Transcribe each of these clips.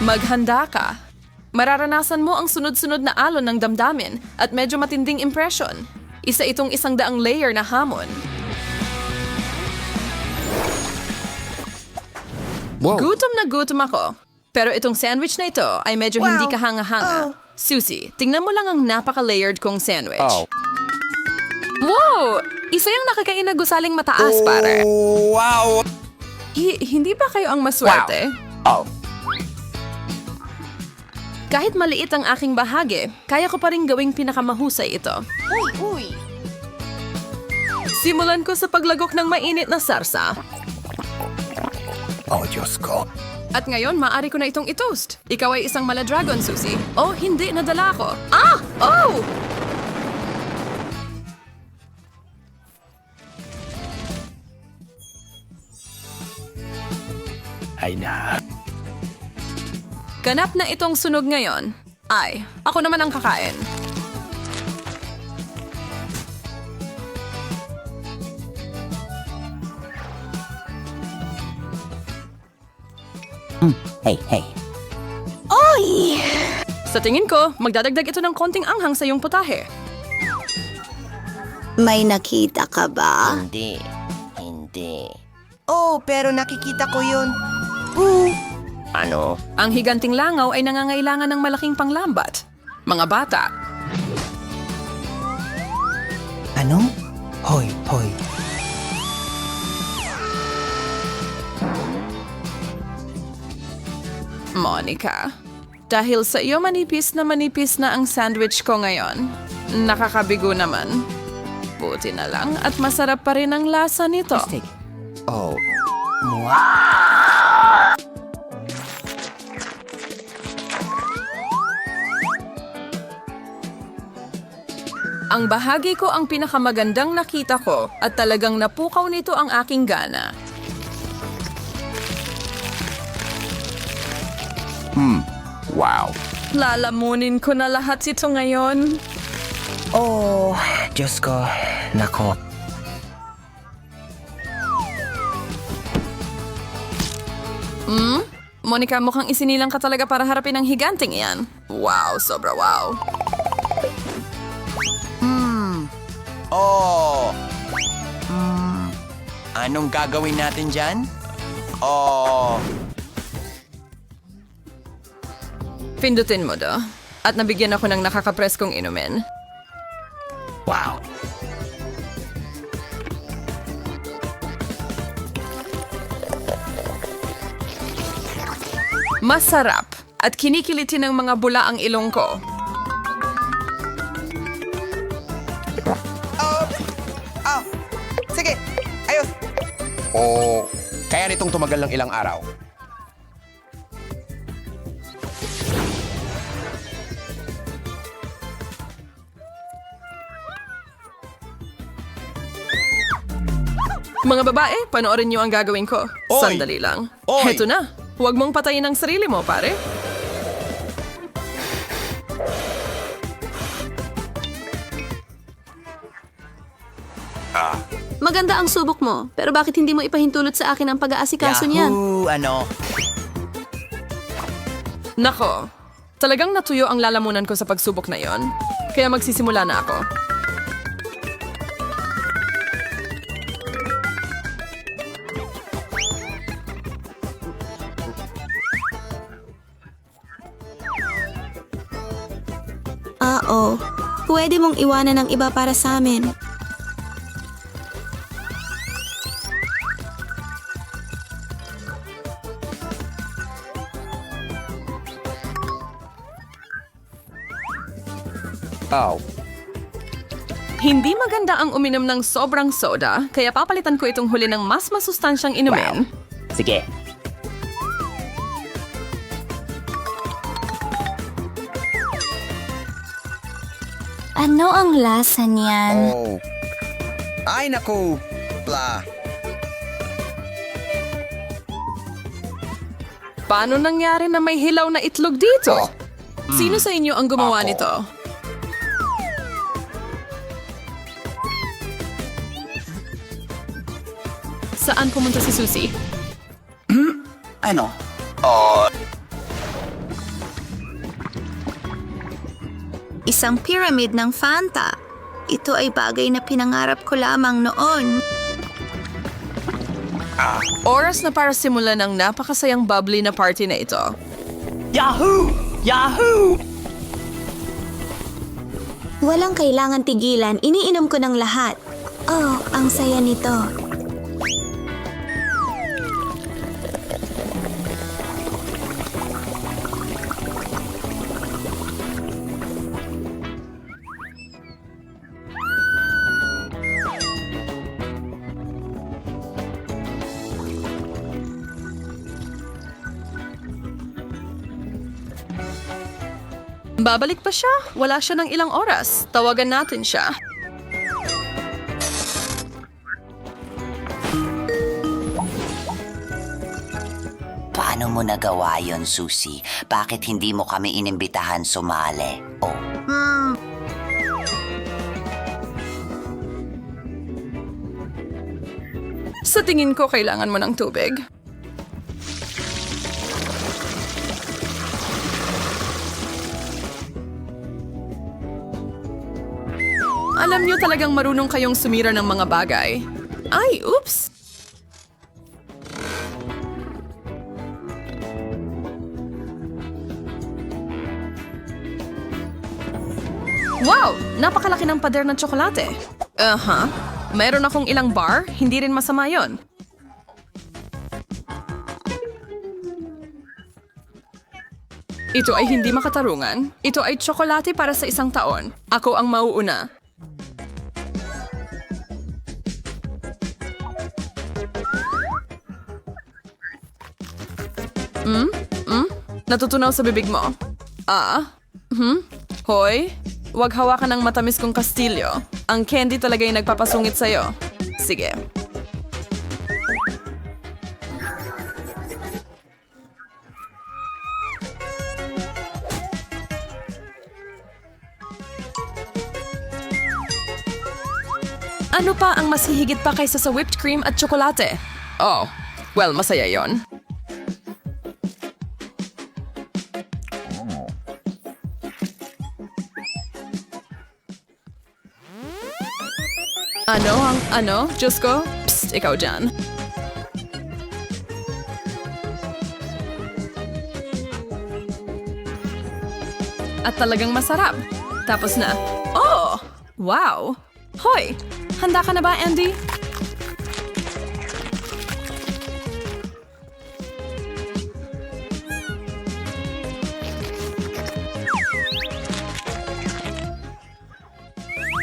Maghanda ka. Mararanasan mo ang sunod-sunod na alon ng damdamin at medyo matinding impression. Isa itong isang daang layer na hamon. Wow. Gutom na gutom ako. Pero itong sandwich na ito ay medyo hindi kahanga-hanga. Susie, tingnan mo lang ang napaka-layered kong sandwich. Oh. Wow! Isa yung nakakain na gusaling mataas, pare. Wow. Hi- hindi ba kayo ang maswerte? Oh. Kahit maliit ang aking bahagi, kaya ko pa rin gawing pinakamahusay ito. Uy, uy. Simulan ko sa paglagok ng mainit na sarsa. Oh, Diyos ko. At ngayon, maaari ko na itong itoast. Ikaw ay isang mala dragon, Susie. Oh, hindi, nadala ko. Ah! Oh! Ay na. Ganap na itong sunog ngayon. Ay, ako naman ang kakain. Hey, hey. Sa tingin ko, magdadagdag ito ng konting anghang sa iyong putahe. May nakita ka ba? Hindi. Hindi. Oh, pero nakikita ko yun. Ano? Ang higanting langaw ay nangangailangan ng malaking panglambat. Mga bata, Ano? Hoy, hoy. Monica. Dahil sa iyo manipis na manipis na ang sandwich ko ngayon. Nakakabigo naman. Buti na lang at masarap pa rin ang lasa nito. Oh. Ang bahagi ko ang pinakamagandang nakita ko at talagang napukaw nito ang aking gana. Wow. Lalamunin ko na lahat ito ngayon. Oh, Diyos ko. Nako. Monica, mukhang isinilang ka talaga para harapin ang higanting iyan. Wow, sobra wow. Oh! Hmm, anong gagawin natin dyan? Oh! Pindutin mo do. At nabigyan ako ng nakakapreskong inumin. Wow. Masarap at kinikilitin ng mga bula ang ilong ko. Sige. Ayos. Oh. Kaya nitong tumagal ng ilang araw. Mga babae, panoorin niyo ang gagawin ko. Oy! Sandali lang. Oy! Heto na. Huwag mong patayin ang sarili mo, pare. Maganda ang subok mo, pero bakit hindi mo ipahintulot sa akin ang pag-aasikaso niyan? Yahoo! Ano? Nako, talagang natuyo ang lalamunan ko sa pagsubok na yon. Kaya magsisimula na ako. Ah, oo. Pwede mong iwanan ng iba para sa amin. Oh. Hindi maganda ang uminom ng sobrang soda, kaya papalitan ko itong huli ng mas masustansyang inumin. Sige. Ano ang lasa niyan? Oh. Ay, naku! Blah. Paano nangyari na may hilaw na itlog dito? Sino sa inyo ang gumawa Ako. nito? saan pumunta si Susie? Hmm? Ano? Oh. Isang pyramid ng Fanta. Ito ay bagay na pinangarap ko lamang noon. Ah. Oras na para simulan ang napakasayang bubbly na party na ito. Yahoo! Yahoo! Walang kailangan tigilan, iniinom ko ng lahat. Oh, ang saya nito. Babalik pa siya? Wala siya ng ilang oras. Tawagan natin siya. Paano mo nagawa yon, Susie? Bakit hindi mo kami inimbitahan sumali? Oh, Sa tingin ko, kailangan mo ng tubig. Alam niyo talagang marunong kayong sumira ng mga bagay. Ay, oops! Wow! Napakalaki ng pader ng tsokolate. Aha. Mayroon akong ilang bar, hindi rin masama yon. Ito ay hindi makatarungan. Ito ay tsokolate para sa isang taon. Ako ang mauuna. Hmm? Hmm? Natutunaw sa bibig mo. Ah? Hmm? Hoy? Huwag hawakan ng matamis kong kastilyo. Ang candy talaga yung nagpapasungit sa'yo. Sige. Ano pa ang mas hihigit pa kaysa sa whipped cream at tsokolate? Oh, well, masaya yon. Ano ang ano? Diyos ko? Psst, ikaw dyan. At talagang masarap. Tapos na. Oh! Wow! Hoy! Handa ka na ba, Andy?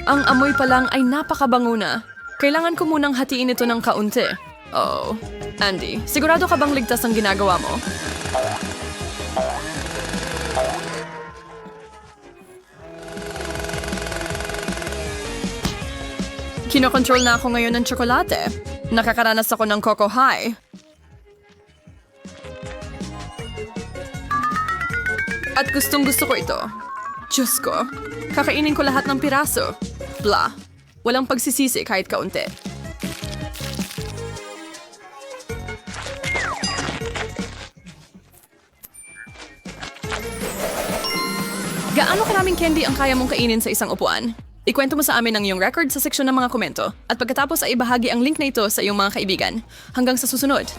Ang amoy pa lang ay napakabango na. Kailangan ko munang hatiin ito ng kaunti. Oh, Andy, sigurado ka bang ligtas ang ginagawa mo? Kinokontrol na ako ngayon ng tsokolate. Nakakaranas ako ng Coco High. At gustong gusto ko ito. Diyos ko, kakainin ko lahat ng piraso. Blah. Walang pagsisisi kahit kaunti. Gaano karaming candy ang kaya mong kainin sa isang upuan? Ikwento mo sa amin ang iyong record sa seksyon ng mga komento at pagkatapos ay ibahagi ang link na ito sa iyong mga kaibigan. Hanggang sa susunod.